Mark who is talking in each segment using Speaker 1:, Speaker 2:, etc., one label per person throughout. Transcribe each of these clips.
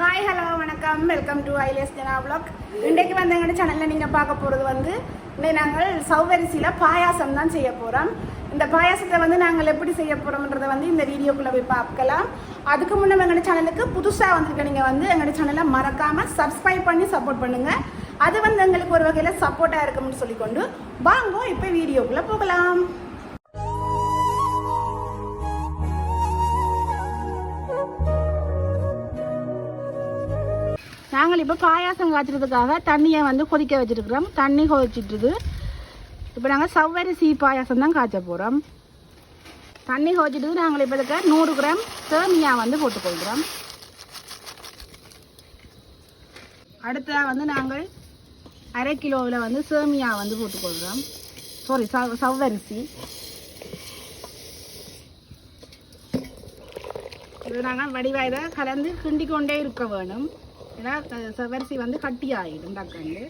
Speaker 1: Hi hello வணக்கம். Welcome to ஐலேஸ் Jana blog இன்றைக்கு வந்து எங்கள் சேனலில் நீங்கள் பார்க்க போகிறது வந்து இன்னைக்கு நாங்கள் சௌவரிசியில் பாயாசம் தான் செய்ய போகிறோம் இந்த பாயாசத்தை வந்து நாங்கள் எப்படி செய்ய போகிறோம்ன்றதை வந்து இந்த வீடியோக்குள்ளே போய் பார்க்கலாம். அதுக்கு முன்னே எங்கள் சேனலுக்கு புதுசாக வந்திருக்க நீங்கள் வந்து எங்கள் சேனலை மறக்காமல் சப்ஸ்கிரைப் பண்ணி சப்போர்ட் பண்ணுங்கள் அது வந்து எங்களுக்கு ஒரு வகையில் சப்போர்ட்டாக இருக்கும்னு சொல்லிக்கொண்டு வாங்க இப்போ வீடியோக்குள்ளே போகலாம். நாங்கள் இப்போ பாயாசம் காய்ச்சறதுக்காக தண்ணியை வந்து கொதிக்க வச்சுருக்குறோம். தண்ணி கொதிச்சிட்டுது. இப்போ நாங்கள் சவ்வரிசி பாயாசம் தான் காய்ச்ச போகிறோம் தண்ணி கொதிச்சிட்டு நாங்கள் இப்போ இருக்க நூறு கிராம் சேமியா வந்து போட்டுக்கொள்கிறோம் அடுத்ததாக வந்து நாங்கள் அரை கிலோவில் வந்து சேமியா வந்து போட்டுக்கொள்கிறோம் சாரி சவ் சவ்வரிசி. இது நாங்கள் வடிவாயில கலந்து கிண்டி கொண்டே இருக்க வேணும். ஏன்னா செவரிசி வந்து கட்டி ஆகிடும் டக்குண்டு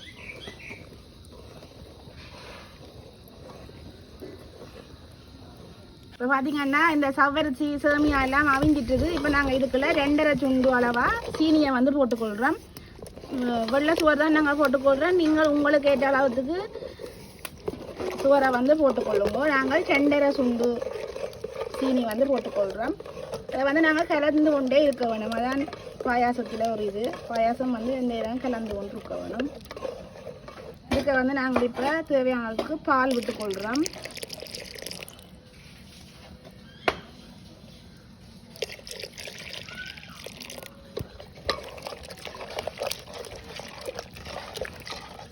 Speaker 1: இப்போ பார்த்தீங்கன்னா இந்த சவ்வரிசி சேமியா எல்லாம் அவிஞ்சிட்டுது. இப்போ நாங்கள் இதுக்குள்ள ரெண்டரை சுண்டு அளவா சீனியை வந்து போட்டுக்கொள்கிறோம் வெள்ளை சுவர் தான் நாங்கள் போட்டுக்கொள்கிறோம் நீங்கள் உங்களுக்கு ஏற்ற அளவுக்கு சுவரை வந்து போட்டுக்கொள்ளுங்க. நாங்கள் ரெண்டரை சுண்டு சீனி வந்து போட்டுக்கொள்கிறோம் அதை வந்து நாங்கள் கலந்து கொண்டே இருக்க வேணும். அதான் பாயாசத்தில் ஒரு இது. பாயாசம் வந்து எந்த இடம் கலந்து கொண்டு இருக்க வேணும். இதுக்கு வந்து நாங்கள் இப்போ தேவையான அளவுக்கு பால் விட்டுக்கொள்கிறோம்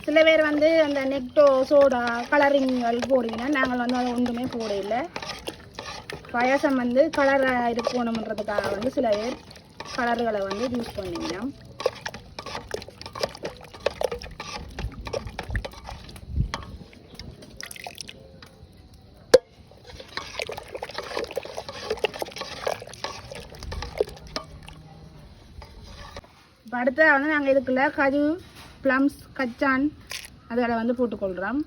Speaker 1: சில பேர் வந்து அந்த நெக்டோ சோடா கலரிங்கள் போடுவீங்கன்னா நாங்கள் வந்து அதை ஒன்றுமே போட இல்லை பாயாசம் வந்து கலராக இருக்கணுன்றதுக்காக வந்து சில பேர் கலர்களை வந்து யூஸ் பண்ணுவீங்க இப்போ அடுத்த வந்து நாங்கள் இதுக்குள்ள கரு ப்ளம்ஸ் கச்சான் அதில் வந்து போட்டுக்கொள்கிறோம்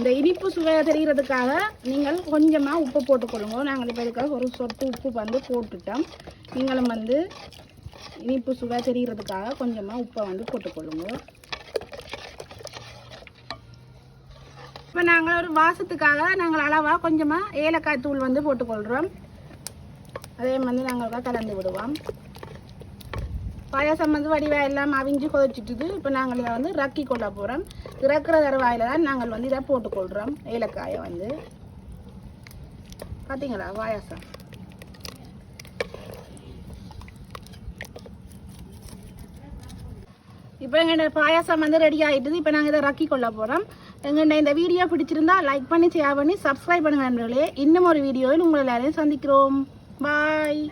Speaker 1: இந்த இனிப்பு சுவையை தெரிகிறதுக்காக நீங்கள் கொஞ்சமாக உப்பு போட்டுக்கொள்ளுங்க. நாங்கள் இப்போ இதுக்காக ஒரு சொட்டு உப்பு வந்து போட்டுட்டோம். நீங்களும் வந்து இனிப்பு சுவை தெரிகிறதுக்காக கொஞ்சமாக உப்பை வந்து போட்டுக்கொள்ளுங்க. இப்போ நாங்கள் ஒரு வாசத்துக்காக நாங்கள் அளவாக கொஞ்சமாக ஏலக்காய் தூள் வந்து போட்டுக்கொள்கிறோம். அதே மாதிரி நாங்கள் கலந்து விடுவோம். பாயாசம் வந்து வடிவாக எல்லாம் அவிஞ்சு கொதிச்சுட்டுது. இப்போ நாங்கள் இதை வந்து ரக்கி கொள்ள போகிறோம் திறக்கிற தருவாயில் தான் நாங்கள் வந்து இதை போட்டுக்கொள்கிறோம் ஏலக்காயை வந்து. பார்த்தீங்களா பாயாசம். இப்போ எங்கள் பாயாசம் வந்து ரெடி ஆகிட்டுது இப்போ நாங்கள் இதை ரக்கி கொள்ள போகிறோம் எங்கள்ட இந்த வீடியோ பிடிச்சிருந்தா லைக் பண்ணி ஷேர் பண்ணி சப்ஸ்கிரைப் பண்ணுங்க நண்பர்களே. இன்னும் ஒரு வீடியோவில் உங்களை எல்லாரையும் சந்திக்கிறோம். பாய்